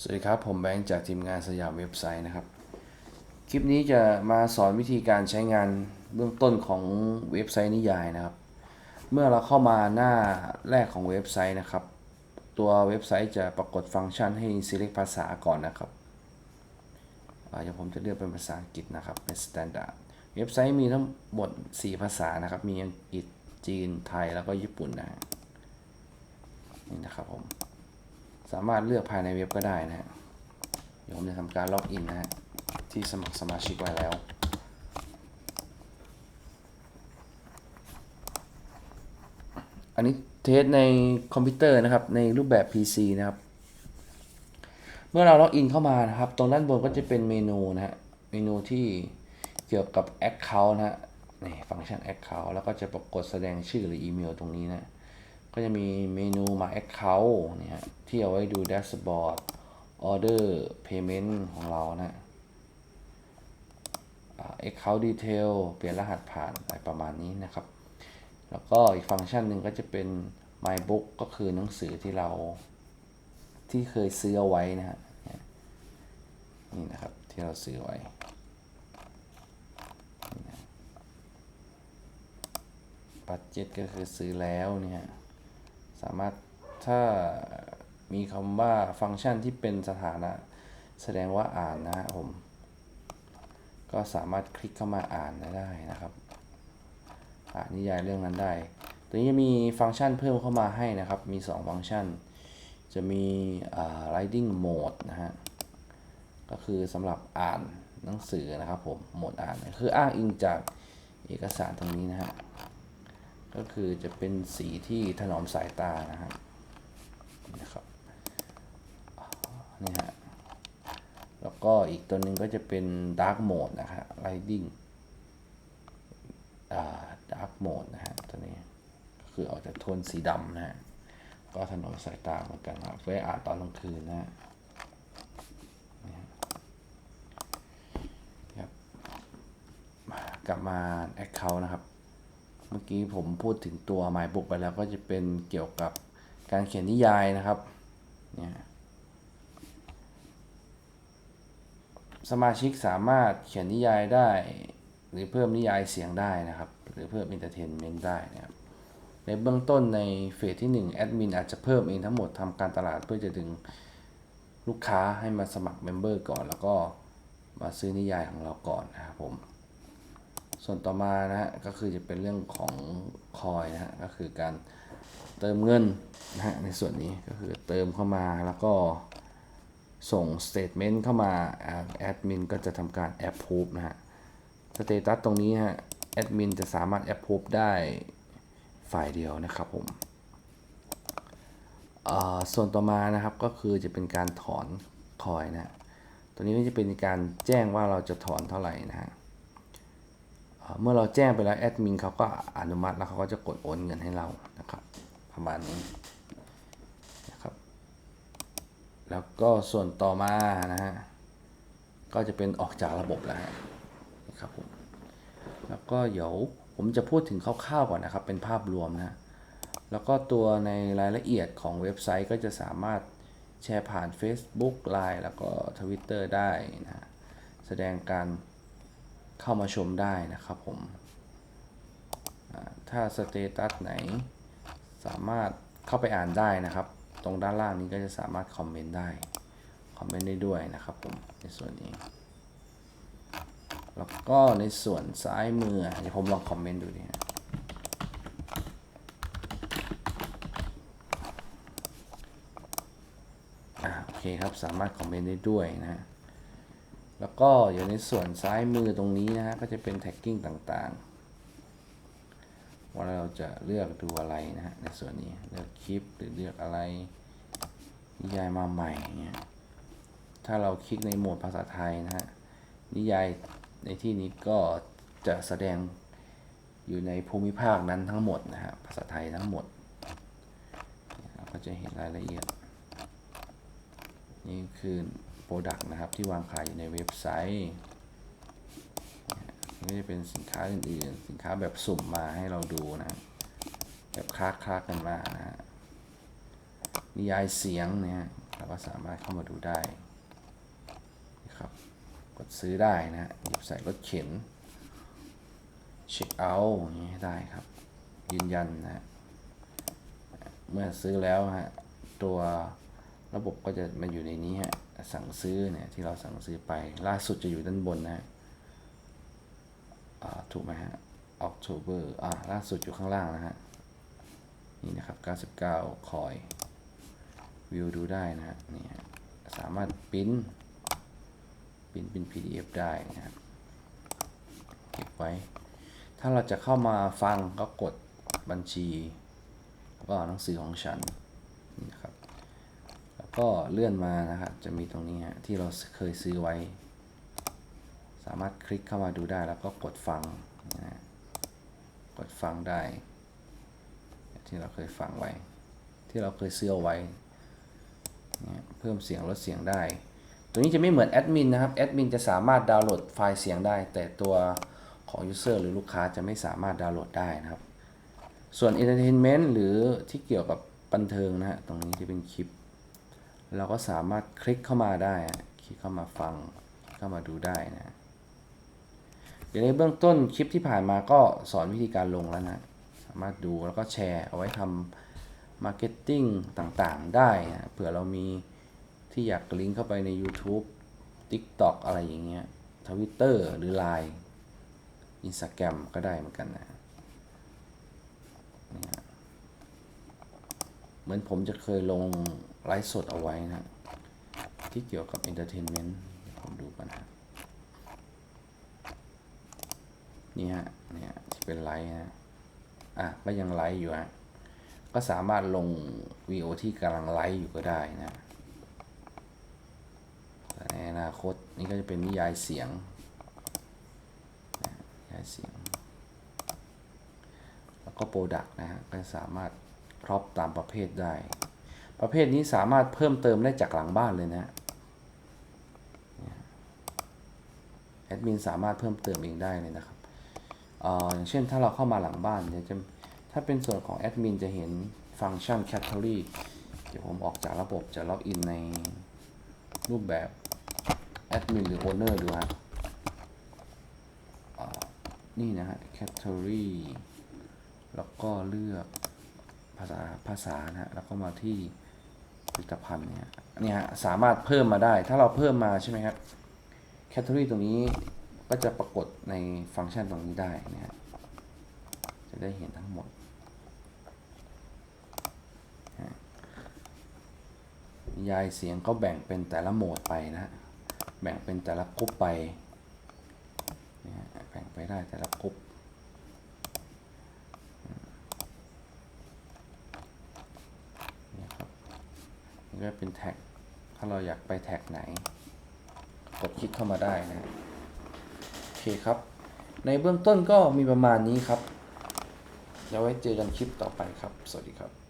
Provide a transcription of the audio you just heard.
สวัสดีครับ ผมแบงค์จากทีมงานสยามเว็บไซต์นะครับ คลิปนี้จะมาสอนวิธีการใช้งานเบื้องต้นของเว็บไซต์นิยายนะครับ เมื่อเราเข้ามาหน้าแรกของเว็บไซต์นะครับ ตัวเว็บไซต์จะปรากฏฟังก์ชันให้ select ภาษาก่อนนะครับอ่าเดี๋ยวผมจะเลือกเป็นภาษาอังกฤษนะครับ เป็น standard เว็บไซต์มีทั้งหมด 4 ภาษานะครับ มีอังกฤษจีนไทยแล้วก็ญี่ปุ่นนะนี่นะครับผม สามารถเลือกภายในเว็บก็ได้นะฮะเดี๋ยวผมจะทำการล็อกอินนะฮะที่สมัครสมาชิกไว้แล้วอันนี้เทสในคอมพิวเตอร์นะครับในรูปแบบ PC นะครับ เมื่อเราล็อกอินเข้ามานะครับ ตรงด้านบนก็จะเป็นเมนูนะฮะเมนูที่เกี่ยวกับ Account นะฮะนี่ฟังก์ชัน Account แล้วก็จะปรากฏแสดงชื่อหรืออีเมลตรงนี้นะ ก็จะมีเมนู My Account เนี่ย ที่เอาไว้ดูแดชบอร์ด Order Payment ของเรานะอ่า Account Detail เปลี่ยนรหัสผ่านอะไรประมาณนี้นะครับ แล้วก็อีกฟังก์ชันหนึ่งก็จะเป็น My Book ก็คือหนังสือที่เรา ที่เคยซื้อเอาไว้นะฮะนี่นี่นะครับที่เราซื้อไว้ บัตเจ็ตก็คือซื้อแล้วเนี่ย สามารถถ้ามีคำว่าฟังก์ชันที่เป็นสถานะ แสดงว่าอ่านนะฮะผม ก็สามารถคลิกเข้ามาอ่านได้นะครับ อ่านนิยายเรื่องนั้นได้ตัวนี้จะมีฟังก์ชันเพิ่มเข้ามาให้นะครับ มี 2 ฟังก์ชัน จะมีอ่า writing mode นะฮะ ก็คือสำหรับอ่านหนังสือนะครับผม โหมดอ่าน คืออ้างอิงจากเอกสารตรงนี้นะฮะ ก็คือจะเป็นสีที่ถนอมสายตานะฮะนะครับนี่ฮะแล้วก็อีกตัวหนึ่งก็จะเป็น Dark Mode นะฮะ Lighting อ่า Dark Mode นะฮะตัวนี้ก็คือออกจากโทนสีดำนะฮะก็ถนอมสายตาเหมือนกันครับไว้อ่านตอนกลางคืนนะฮะนี่ฮะครับมากลับมา Account นะครับ เมื่อกี้ผมพูดถึงตัว My Book ไปแล้วก็จะเป็นเกี่ยวกับการเขียนนิยายนะครับเนี่ยสมาชิกสามารถเขียนนิยายได้ หรือเพิ่มนิยายเสียงได้นะครับ หรือเพิ่มอินเตอร์เทนเมนต์ได้นะครับในเบื้องต้นในเฟสที่1แอดมินอาจจะเพิ่มเองทั้งหมดทำการตลาดเพื่อจะดึงลูกค้าให้มาสมัครเมมเบอร์ก่อน แล้วก็มาซื้อนิยายของเราก่อนนะครับผม ส่วนต่อมานะฮะก็คือจะเป็นเรื่องของคอยนะฮะก็คือการเติมเงินนะฮะในส่วนนี้ก็คือเติมเข้ามาแล้วก็ส่งสเตทเมนต์เข้ามาแอดมินก็จะทำการแอปพูฟนะฮะสเตตัสตรงนี้ฮะแอดมินจะสามารถแอปพูฟได้ฝ่ายเดียวนะครับผมอ่าส่วนต่อมานะครับก็คือจะเป็นการถอนคอยนะฮะตัวนี้ก็จะเป็นการแจ้งว่าเราจะถอนเท่าไหร่นะฮะ เมื่อเราแจ้งไปแล้วแอดมินเขาก็อนุมัติแล้วเขาก็จะกดโอนเงินให้เรานะครับ ประมาณนี้นะครับ แล้วก็ส่วนต่อมานะฮะก็จะเป็นออกจากระบบแล้วนะครับผมแล้วก็เดี๋ยวผมจะพูดถึงคร่าวๆก่อนนะครับ เป็นภาพรวมนะแล้วก็ตัวในรายละเอียดของเว็บไซต์ก็จะสามารถแชร์ผ่าน Facebook Line แล้วก็ Twitter ได้นะฮะแสดงการ เข้ามาชมได้นะครับผม ถ้าสเตตัสไหนสามารถเข้าไปอ่านได้นะครับ ตรงด้านล่างนี้ก็จะสามารถคอมเมนต์ได้ คอมเมนต์ได้ด้วยนะครับผม ในส่วนนี้ แล้วก็ในส่วนซ้ายมือเดี๋ยวผมลองคอมเมนต์ดูดิฮะอ่าโอเคครับ สามารถคอมเมนต์ได้ด้วยนะ แล้วก็อยู่ในส่วนซ้ายมือตรงนี้นะฮะก็จะเป็นแท็กกิ้งต่างๆ ว่าเราจะเลือกดูอะไรนะฮะในส่วนนี้เลือกคลิปหรือเลือกอะไรนิยายมาใหม่เนี่ยถ้าเราคลิกในโหมดภาษาไทยนะฮะนิยายในที่นี้ก็จะแสดงอยู่ในภูมิภาคนั้นทั้งหมดนะฮะภาษาไทยทั้งหมดเราก็จะเห็นรายละเอียดนี่คือ Product นะครับ ที่วางขายอยู่ในเว็บไซต์นี่จะเป็นสินค้าอื่นๆ สินค้าแบบสุ่มมาให้เราดูนะ แบบคลาคลากันมานะฮะนิยายเสียงเนี่ยเราก็สามารถเข้ามาดูได้นะครับกดซื้อได้นะหยิบใส่รถเข็นเช็คเอาท์นี้ได้ครับ ยืนยันนะ เมื่อซื้อแล้วฮะตัว ระบบก็จะมาอยู่ในนี้ฮะ สั่งซื้อเนี่ยที่เราสั่งซื้อไป ล่าสุดจะอยู่ด้านบนนะฮะถูกไหมฮะ October อ่าล่าสุดอยู่ข้างล่างนะฮะ นี่นะครับ 99 คอย วิวดูได้นะฮะ นี่ฮะ สามารถปิ้นปริ้นเป็น PDF ได้นะครับเก็บไว้ ถ้าเราจะเข้ามาฟังก็กดบัญชี ก็หนังสือของฉัน ก็เลื่อนมานะครับ จะมีตรงนี้ฮะที่เราเคยซื้อไว้ สามารถคลิกเข้ามาดูได้แล้วก็กดฟังนะกดฟังได้ ที่เราเคยฟังไว้ ที่เราเคยซื้อเอาไว้เนี่ยเพิ่มเสียงลดเสียงได้ ตัวนี้จะไม่เหมือนแอดมินนะครับ แอดมินจะสามารถดาวน์โหลดไฟล์เสียงได้ แต่ตัวของ User หรือลูกค้าจะไม่สามารถดาวน์โหลดได้นะครับ ส่วน Entertainment หรือที่เกี่ยวกับบันเทิงนะฮะ ตรงนี้ที่เป็นคลิป เราก็สามารถคลิกเข้ามาได้ คลิกเข้ามาฟัง เข้ามาดูได้นะเดี๋ยวในเบื้องต้นคลิปที่ผ่านมาก็สอนวิธีการลงแล้วนะ สามารถดูแล้วก็แชร์เอาไว้ทำมาร์เก็ตติ้งต่างๆได้นะเผื่อเรามีที่อยากลิงก์เข้าไปใน YouTube TikTok อะไรอย่างเงี้ย Twitter หรือ Line Instagram ก็ได้เหมือนกันนะ เหมือนผมจะเคยลง ไลฟ์สดเอาไว้นะที่เกี่ยวกับ Entertainment เดี๋ยวผมดูกันนะนี่ฮะเนี่ยที่เป็นไลฟ์นะอะก็ยังไลฟ์อยู่ฮะก็สามารถลงวีโอที่กำลังไลฟ์อยู่ก็ได้นะแต่ในอนาคตนี่ก็จะเป็นนิยายเสียงนะนิยายเสียง แล้วก็โปรดักต์นะฮะก็สามารถครอปตามประเภทได้ ประเภทนี้สามารถเพิ่มเติมได้จากหลังบ้านเลยนะแอดมินสามารถเพิ่มเติมเองได้เลยนะครับออย่างเช่นถ้าเราเข้ามาหลังบ้านเนี่ยจะถ้าเป็นส่วนของแอดมินจะเห็นฟังก์ชัน Category เดี๋ยวผมออกจากระบบจะล็อกอินในรูปแบบแอดมินหรือ Owner ดูฮะนี่นะฮะ Category แล้วก็เลือกภาษาภาษานะฮะแล้วก็มาที่ ผลิตภัณฑ์เนี่ยเนี่ยฮะสามารถเพิ่มมาได้ ถ้าเราเพิ่มมาใช่ไหมครับแคตตาล็อตรงนี้ก็จะปรากฏในฟังก์ชันตรงนี้ได้นะฮะจะได้เห็นทั้งหมดฮะยายเสียงก็แบ่งเป็นแต่ละโหมดไปนะ แบ่งเป็นแต่ละกรุ๊ปไปนะฮะแบ่งไปได้แต่ละกรุ๊ปนี่ครับ ก็เป็นแท็ก ถ้าเราอยากไปแท็กไหน กดคลิกเข้ามาได้นะโอเคครับ ในเบื้องต้นก็มีประมาณนี้ครับแล้วไว้เจอกันคลิปต่อไปครับ สวัสดีครับ